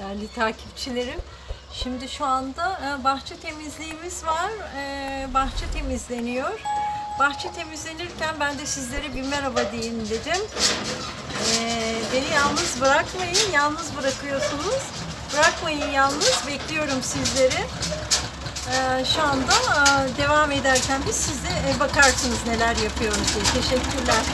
değerli takipçilerim. Şimdi şu anda e, bahçe temizliğimiz var. E, Bahçe temizleniyor. Bahçe temizlenirken ben de sizlere bir merhaba diyeyim dedim. E, Beni yalnız bırakmayın. Yalnız bırakıyorsunuz. Bırakmayın yalnız. Bekliyorum sizleri. Şu anda devam ederken biz siz bakarsınız neler yapıyoruz diye. Teşekkürler.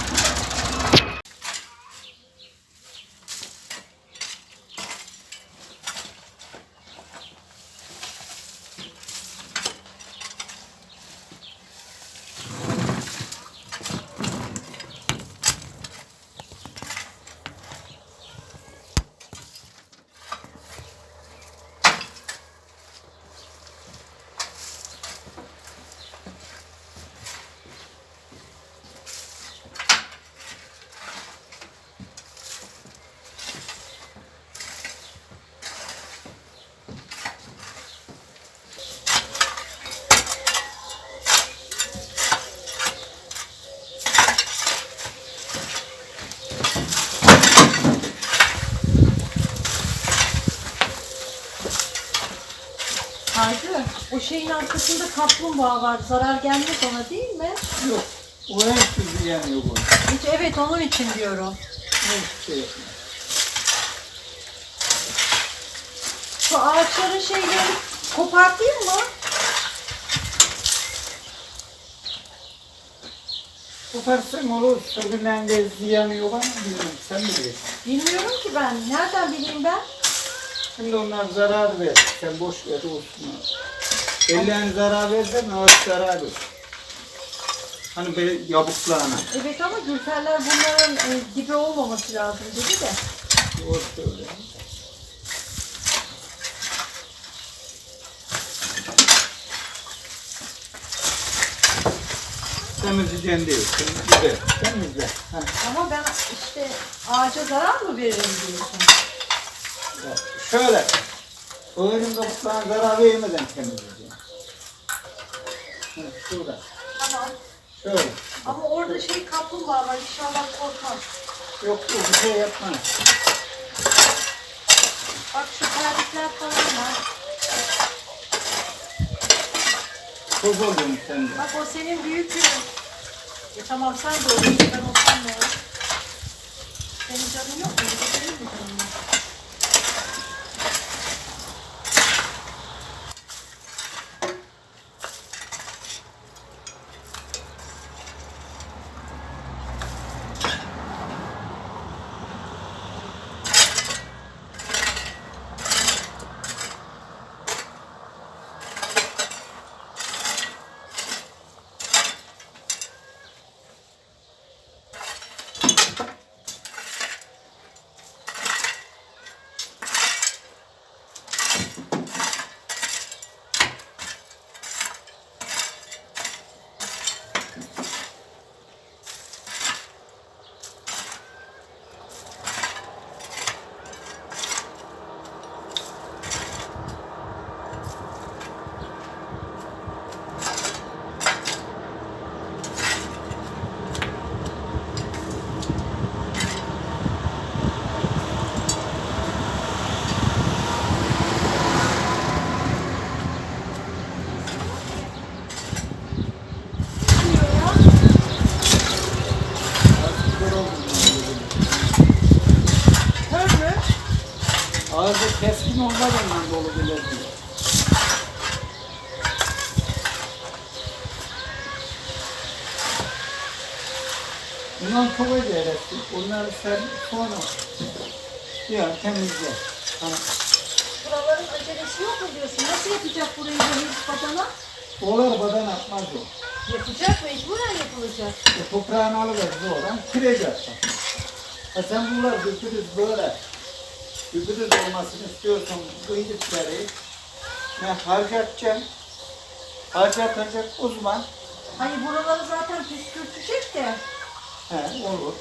O şeyin arkasında kaplumbağa var. Zarar gelmez ona değil mi? Yok. O en sizi yanıyor bu. Hiç evet onun için diyorum. Hiçbir şey yapmıyor. Şu ağaçların şeyleri kopartayım mı? Koparsan olur. Sökülen de ziyanı yok ama bilmiyorum. Sen bilirsin. Bilmiyorum ki ben. Nereden bileyim ben? Şimdi onlar zarar ver. Sen boş ver olsun. Ellerin zarar versen ağaç zarar ver. Hani böyle yabuklarına. Evet ama gülferler bunların e, dibi olmaması lazım dedi de. Doğru söylüyor. Temizleyeceksin değil. Temizle. Temizle. Ha. Ama ben işte ağaca zarar mı veririm diyorsun? Şöyle. Öğünün kabuklarına zarar vermeden temizleyeceksin. Şurada. Tamam. Şöyle. Ama orada şey kaplumbağa var. İnşallah korkmaz. Yok bu bir şey yapmaz. Bak şu terlikler falan var. Toz oluyormuş sende. Bak o senin büyük bir... E tamam sen de oluyorsun. Ben olsam ne olur? Senin canın yok mu? Benim mi canım yok? Bundan kova gerekti. Bunları sen sonra ya temizle. Hani Buraların acelesi yok mu diyorsun? Nasıl yapacak burayı Deniz badana? Dolar badan atmaz o. Yapacak mecburen yapılacak. O toprağını alıveririz oradan kıracak. Ha sen bunlar güpürüz böyle. Güpürüz olmasını istiyorsan bu iyilikleri ne harcatacaksın. Harcatacak uzman. Hani buraları zaten püskürtecek de. He olur.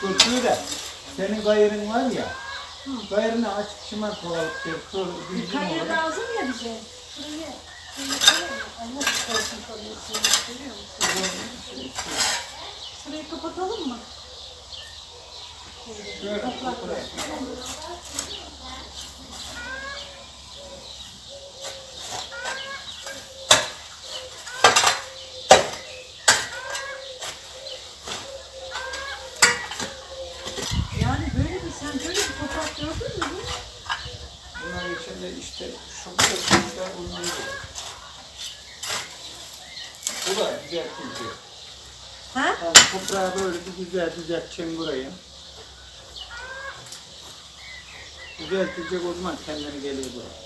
Kurtuyu da senin gayrın var ya. Gayrını açık şıman kovalık diyor. Bir bilgin kayır lazım ya bize. Ay nasıl korkun kalıyorsun? Görüyor musun? Şurayı kapatalım mı? Şöyle, Toprak. toprak. İşte şu kısımda bunun gibi. Bu da düzeltici. Ha? Yani toprağı böyle bir güzel düzelteceksin burayı. Düzeltecek o zaman kendini geliyor buraya.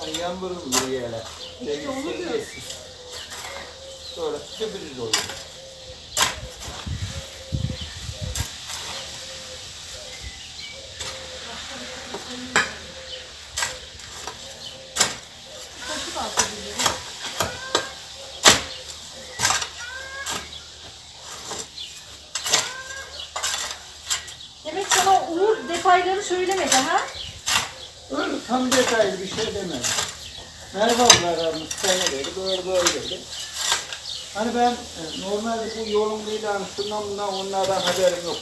Hani yağmurun buraya hele. İşte onu dengesiz. Sonra sürpriz oluyor. Detayları söylemedi ha? Öyle tam detaylı bir şey demem. Merhaba aramız sana dedi, böyle böyle dedi. Hani ben e, normalde bu yolun ilanı şundan bundan onlardan haberim yok.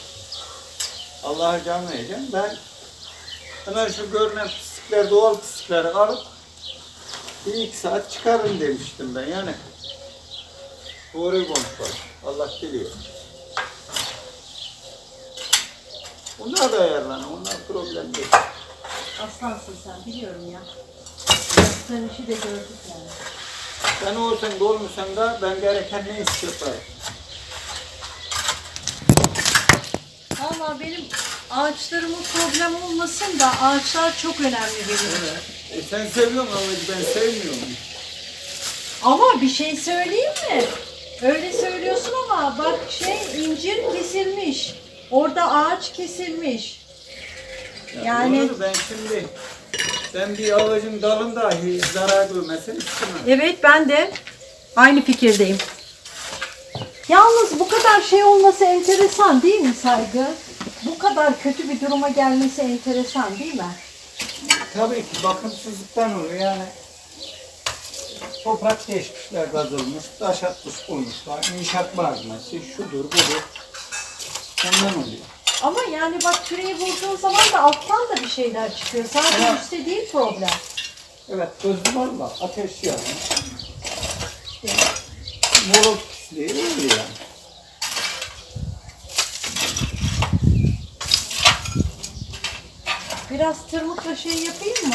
Allah'a can vereceğim. Ben hemen şu görünen pislikler, doğal pislikleri alıp bir iki saat çıkarın demiştim ben yani. Doğruyu konuşalım. Allah biliyor. Onlar da ayarlanır. Problem değil. Aslansın sen biliyorum ya. Yaptığın işi de gördük yani. Sen olsan da olmasan da ben gereken ne istiyorsam. Valla benim ağaçlarımın problem olmasın da ağaçlar çok önemli benim. E sen seviyorsun ama ben sevmiyorum. Ama bir şey söyleyeyim mi? Öyle söylüyorsun ama bak şey incir kesilmiş. Orada ağaç kesilmiş. Ya Yani- ben şimdi ben bir ağacın dalın dahi zarar görmesin istemem. Evet ben de aynı fikirdeyim. Yalnız bu kadar şey olması enteresan değil mi saygı? Bu kadar kötü bir duruma gelmesi enteresan değil mi? Tabii ki bakımsızlıktan oluyor yani. Toprak değişmişler kazılmış, taş atmış koymuşlar, inşaat malzemesi, şudur budur. Ondan oluyor. Ama yani bak küreği vurduğun zaman da alttan da bir şeyler çıkıyor. Sadece Evet. üstte değil problem. Evet, var mı? Ateş yanıyor. Moloz pisliği öyle yani. Biraz tırmıkla şey yapayım mı?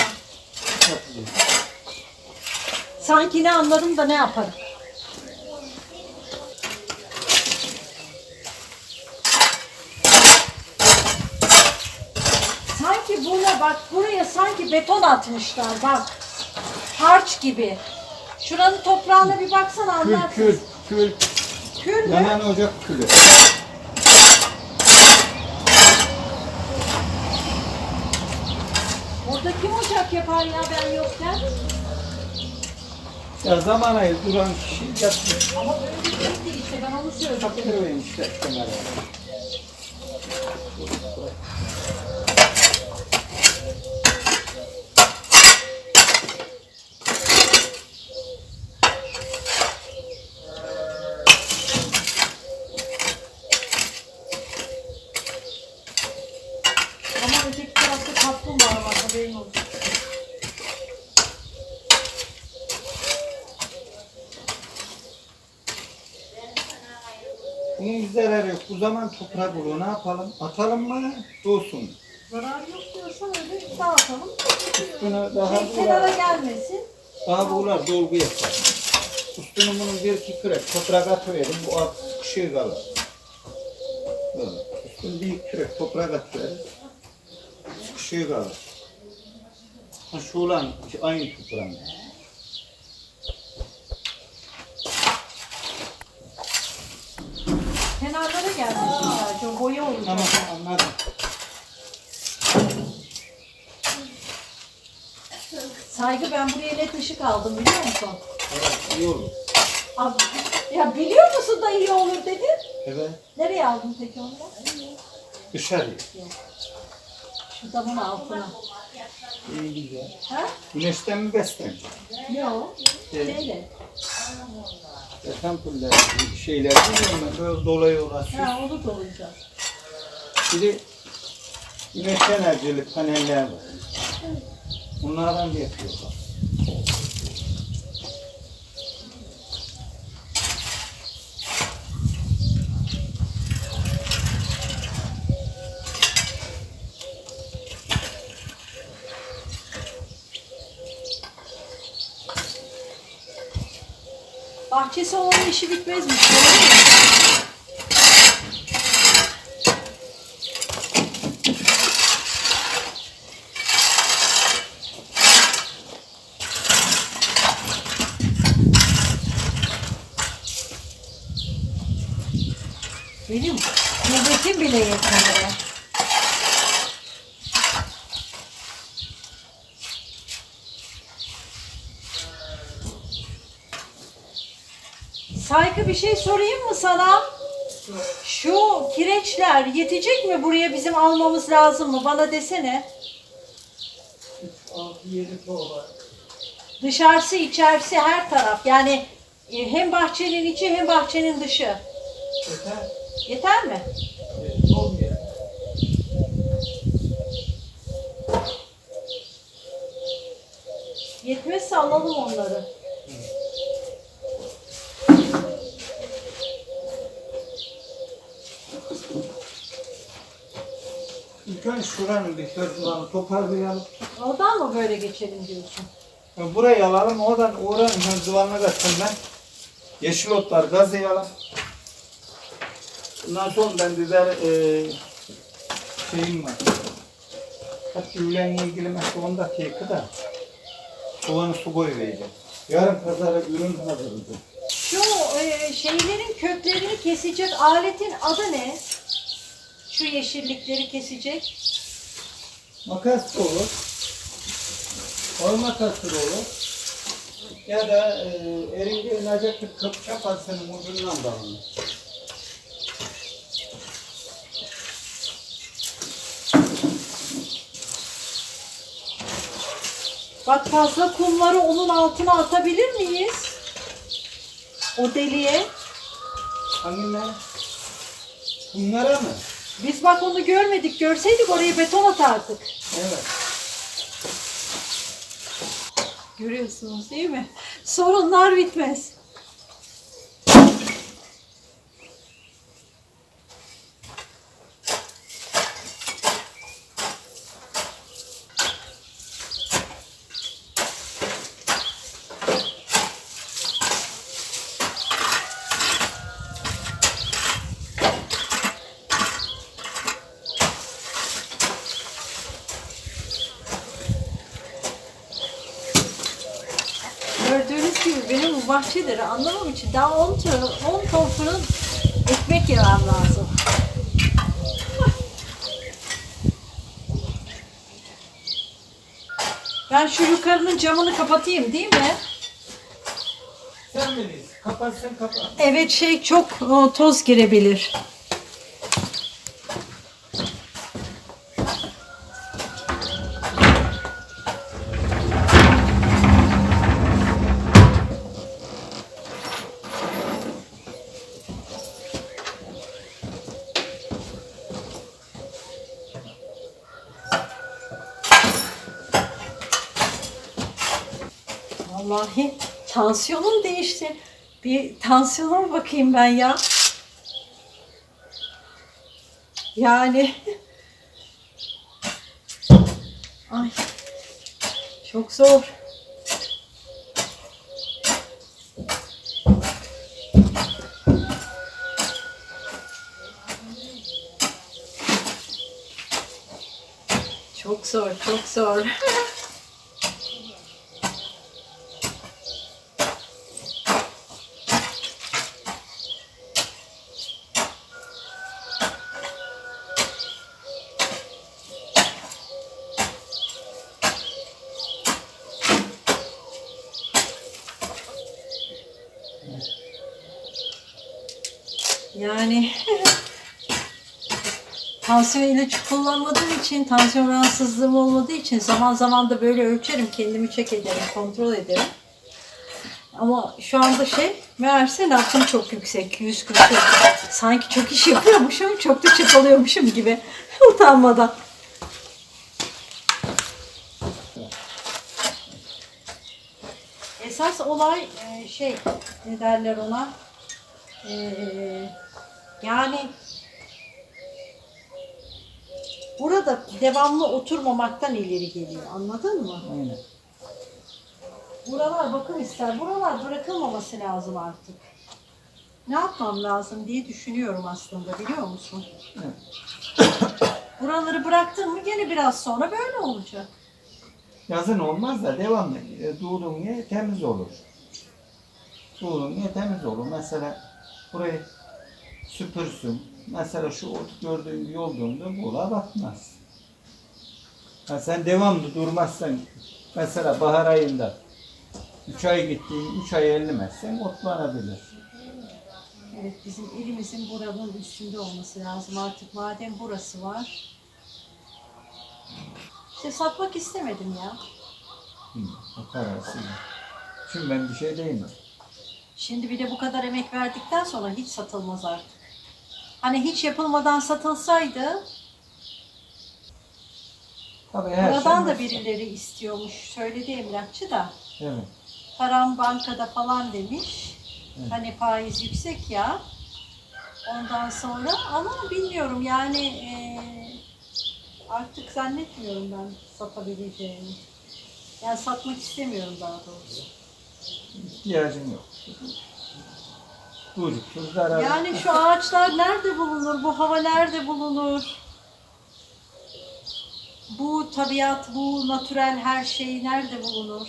Yapacağız. Sanki ne anlarım da ne yaparım. Bak buraya sanki beton atmışlar bak. Harç gibi. Şuranın toprağına bir baksana Kül anlarsın. kül kül. Kül mü? Yanan ocak külü. Orada kim ocak yapar ya ben yokken? Ya zaman ayı duran kişi yapmış. Ama böyle bir şey değil işte ben onu söyledim. Takırıverin işte kenara. Ama öteki tarafta kaplumbağa var haberin olsun. Zararı yok. Bu zaman toprak olur. Ne yapalım? Atalım mı? Doğsun. Zarar yok diyorsan öyle dağıtalım. Üstüne daha Şey, kenara buğular, gelmesin. daha buğular dolgu yapar. Üstüne bir iki kürek toprak atıverin. Bu alt sıkışığı kalır. Böyle. Üstüne bir iki kürek toprak atıverin. Sıkışığı kalır. Ha şu olan aynı toprağın. Kenarlara sadece. O boya olacak. Tamam anladım. Saygı ben buraya led ışık aldım biliyor musun? Evet iyi olur. Abi, ya biliyor musun da iyi olur dedin. Evet. Nereye aldın peki onu? Dışarıya. Şu damın altına. İyi güzel. Ha? Güneşten mi beslenecek? Yok. Evet. Şeyle. Yaşam pulleri, şeyler biliyorum ben böyle dolayı olan süs. Ha onu dolayacağız. Bir de güneş enerjili paneller var. Bunlardan da yapıyorlar. Bahçesi olan işi değil mi? Benim kuvvetim bile yetmedi. Saygı bir şey sorayım mı sana? Şu kireçler yetecek mi buraya bizim almamız lazım mı? Bana desene. 6 7 tuğla. Dışarısı içerisi her taraf. Yani e, hem bahçenin içi hem bahçenin dışı. Yeter. Yeter mi? Evet. Yetmezse alalım onları. Önce şuranın bir sözlerini toparlayalım. Oradan mı böyle geçelim diyorsun? Burayı alalım, oradan oranın hızlıvanına kaçsın ben. Yeşil otlar gazlayalım. Bundan sonra ben biber e, şeyim var. Hatta ülenle ilgili mesela 10 dakika da soğanı su koyuvereceğim. Yarın pazara ürün hazırladı. Şu e, şeylerin köklerini kesecek aletin adı ne? Şu yeşillikleri kesecek. Makas da olur. Oy makası da olur. Ya da e, erince bir kıpça pasının ucundan da alınır. Bak fazla kumları onun altına atabilir miyiz? O deliğe. Hangiler? Bunlara mı? Biz bak onu görmedik. Görseydik orayı beton atardık. Evet. Görüyorsunuz değil mi? Sorunlar bitmez. Gördüğünüz gibi benim bu bahçeleri anlamam için daha 10 ton, 10 ton fırın ekmek yemem lazım. Ben şu yukarının camını kapatayım değil mi? Sen bilirsin. Kapat sen kapat. Evet şey çok o, toz girebilir. Vallahi tansiyonum değişti. Bir tansiyonuma bakayım ben ya. Yani Ay. Çok zor. Çok zor, çok zor. Yani tansiyon ilacı kullanmadığım için, tansiyon rahatsızlığım olmadığı için zaman zaman da böyle ölçerim, kendimi çek ederim, kontrol ederim. Ama şu anda şey, meğerse nabzım çok yüksek, 140. Sanki çok iş yapıyormuşum, çok da çapalıyormuşum gibi utanmadan. Esas olay e, şey, ne derler ona? Ee, yani burada devamlı oturmamaktan ileri geliyor. Anladın mı? Aynen. Buralar bakım ister. Buralar bırakılmaması lazım artık. Ne yapmam lazım diye düşünüyorum aslında biliyor musun? Buraları bıraktın mı gene biraz sonra böyle olacak. Yazın olmaz da devamlı e,duğduğun yer temiz olur. Doğduğun yer temiz olur. Mesela burayı süpürsün. Mesela şu ot gördüğün gibi olduğunda bula batmaz. Ha sen devamlı durmazsan mesela bahar ayında 3 ay gittiğin 3 ay ellemezsen otlanabilir. Evet bizim elimizin buranın üstünde olması lazım artık madem burası var. İşte satmak istemedim ya. Hı, o kararsın. Şimdi ben bir şey diyemem. Şimdi bir de bu kadar emek verdikten sonra hiç satılmaz artık. Hani hiç yapılmadan satılsaydı Tabii her buradan şey da birileri istiyormuş. Söyledi emlakçı da. Evet. Param bankada falan demiş. Evet. Hani faiz yüksek ya. Ondan sonra ama bilmiyorum yani eee, artık zannetmiyorum ben satabileceğimi. Yani satmak istemiyorum daha doğrusu. İhtiyacın yok. Duruksuz zarar. Yani şu ağaçlar nerede bulunur? Bu hava nerede bulunur? Bu tabiat, bu natürel her şey nerede bulunur?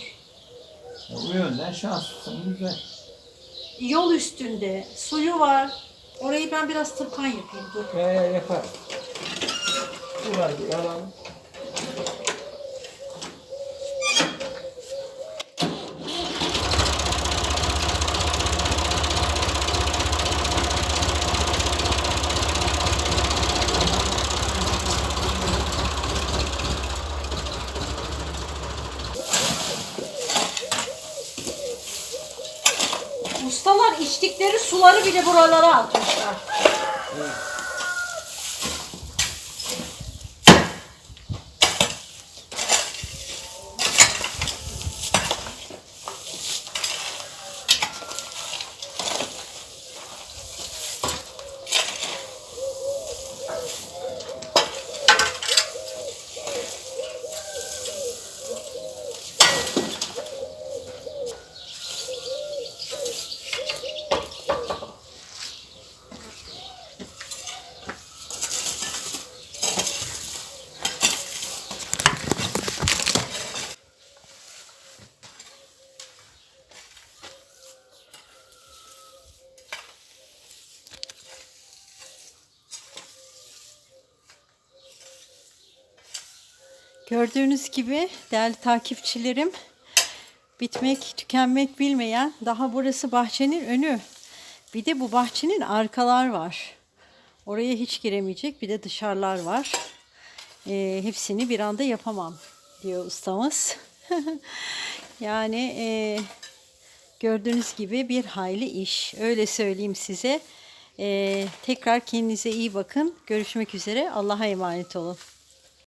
O yönden şanslısın güzel. Yol üstünde, suyu var. Orayı ben biraz tırpan yapayım dur. Ee, yapar. Bir alalım. Suları bile buralara atmışlar. Gördüğünüz gibi değerli takipçilerim bitmek tükenmek bilmeyen daha burası bahçenin önü. Bir de bu bahçenin arkalar var. Oraya hiç giremeyecek bir de dışarılar var. Ee, hepsini bir anda yapamam diyor ustamız. yani e, gördüğünüz gibi bir hayli iş. Öyle söyleyeyim size. Ee, tekrar kendinize iyi bakın. Görüşmek üzere. Allah'a emanet olun.